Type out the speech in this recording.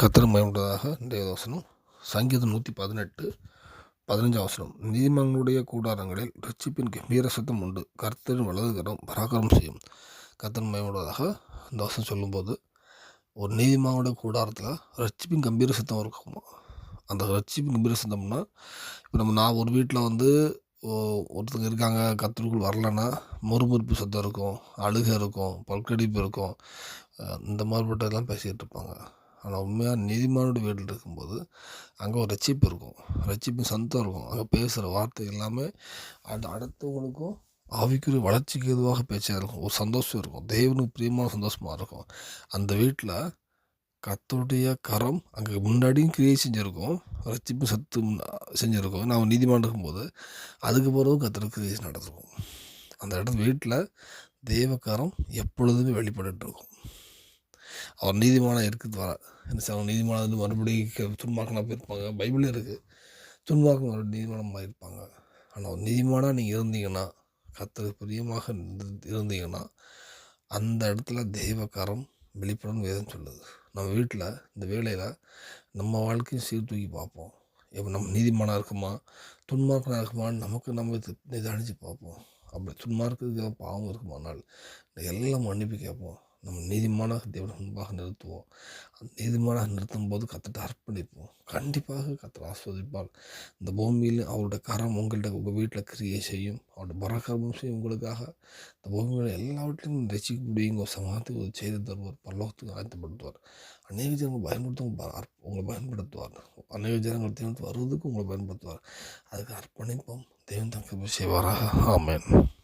கத்தர் மயமுள்ளதாக இன்றைய வசனம். சங்கீதம் நூற்றி பதினெட்டு பதினஞ்சாம் வசனம். நீதிமன்களுடைய கூடாரங்களில் ரட்சிப்பின் கம்பீர சத்தம் உண்டு. கர்த்தரின் வலதுகரம் பராக்கிரம் செய்யும். கத்தர் மயமுள்ளதாக இந்த வசனம் சொல்லும்போது ஒரு நீதிமானுடைய கூடாரத்தில் ரட்சிப்பின் கம்பீர சத்தம் இருக்குமா. அந்த ரட்சிப்பின் கம்பீர சத்தம்னா இப்போ நம்ம நான் ஒரு வீட்டில் வந்து ஒருத்தங்க இருக்காங்க கத்தருக்குள் வரலன்னா முறுமுறுப்பு சத்தம் இருக்கும் அழுகை இருக்கும் பல்கடிப்பு இருக்கும். இந்த மாதிரிப்பட்டதெல்லாம் பேசிகிட்டு இருப்பாங்க. ஆனால் உண்மையாக நீதிமானோட வீட்டில் இருக்கும்போது அங்கே ஒரு ரட்சிப்பு இருக்கும். ரட்சிப்பு சந்தம் இருக்கும். அங்கே பேசுகிற வார்த்தை எல்லாமே அந்த அடுத்தவங்களுக்கும் ஆவிக்குரிய வளர்ச்சிக்கு எதுவாக பேச்சாக இருக்கும். ஒரு சந்தோஷம் இருக்கும். தேவனுக்கு பிரியமான சந்தோஷமாக இருக்கும். அந்த வீட்டில் கத்தோடைய கரம் அங்கே முன்னாடியும் கிரியை செஞ்சுருக்கோம். ரட்சிப்பு சத்து செஞ்சுருக்கோம். நான் நீதிமான் இருக்கும்போது அதுக்கு பிறகு கர்த்தருக்கு கிரியை நடந்திருக்கும் அந்த இடத்து வீட்டில் தேவக்கரம் எப்பொழுதுமே வெளிப்பட்டு இருக்கும். அவர் நீதிமானம் இருக்குது வர. என்ன சார் நீதிமானம் வந்து மறுபடியும் துன்மாக்கனா போயிருப்பாங்க? பைபிளே இருக்குது துன்மாக்கம் ஒரு நீதிமானமாக இருப்பாங்க. ஆனால் ஒரு நீதிமானாக நீங்கள் இருந்தீங்கன்னா கர்த்தருக்கு பிரியமாக இருந்து- இருந்தீங்கன்னா அந்த இடத்துல தெய்வக்காரம் வெளிப்படும் வேதம் சொல்லுது. நம்ம வீட்டில் இந்த வேலையில் நம்ம வாழ்க்கையும் சீர்தூக்கி பார்ப்போம். இப்போ நம்ம நீதிமானாக இருக்குமா? துன்மார்க்கனாக இருக்குமான்னு நமக்கு நம்ம இது நிதானித்து பார்ப்போம். அப்படி துன்மார்க்கு பாவம் இருக்குமானால் எல்லாம் மன்னிப்பு கேட்போம். நம்ம நீதிமானாக தேவன் முன்பாக நிறுத்துவோம். அந்த நீதிமானாக நிறுத்தும் போது கத்திட்ட அர்ப்பணிப்போம். கண்டிப்பாக கத்தர் ஆஸ்வதிப்பார். இந்த பூமியில் அவருடைய கரம் உங்கள்கிட்ட உங்கள் வீட்டில் கிரியை செய்யும். அவருடைய பரகரமும் செய்யும் உங்களுக்காக. இந்த பூமியில் எல்லாவற்றையும் ரசிக்க முடியுங்க ஒரு சமாதத்துக்கு ஒரு செய்து தருவார். பல்லோகத்துக்கு ஆயத்தப்படுத்துவார் அநேக ஜனங்கள் பயன்படுத்த உங்களை பயன்படுத்துவார். அநேக ஜனங்கள் தேவன் வருவதுக்கு உங்களை பயன்படுத்துவார். அதுக்கு அர்ப்பணிப்போம். தேவன் தங்க செய்வாராக. ஆமேன்.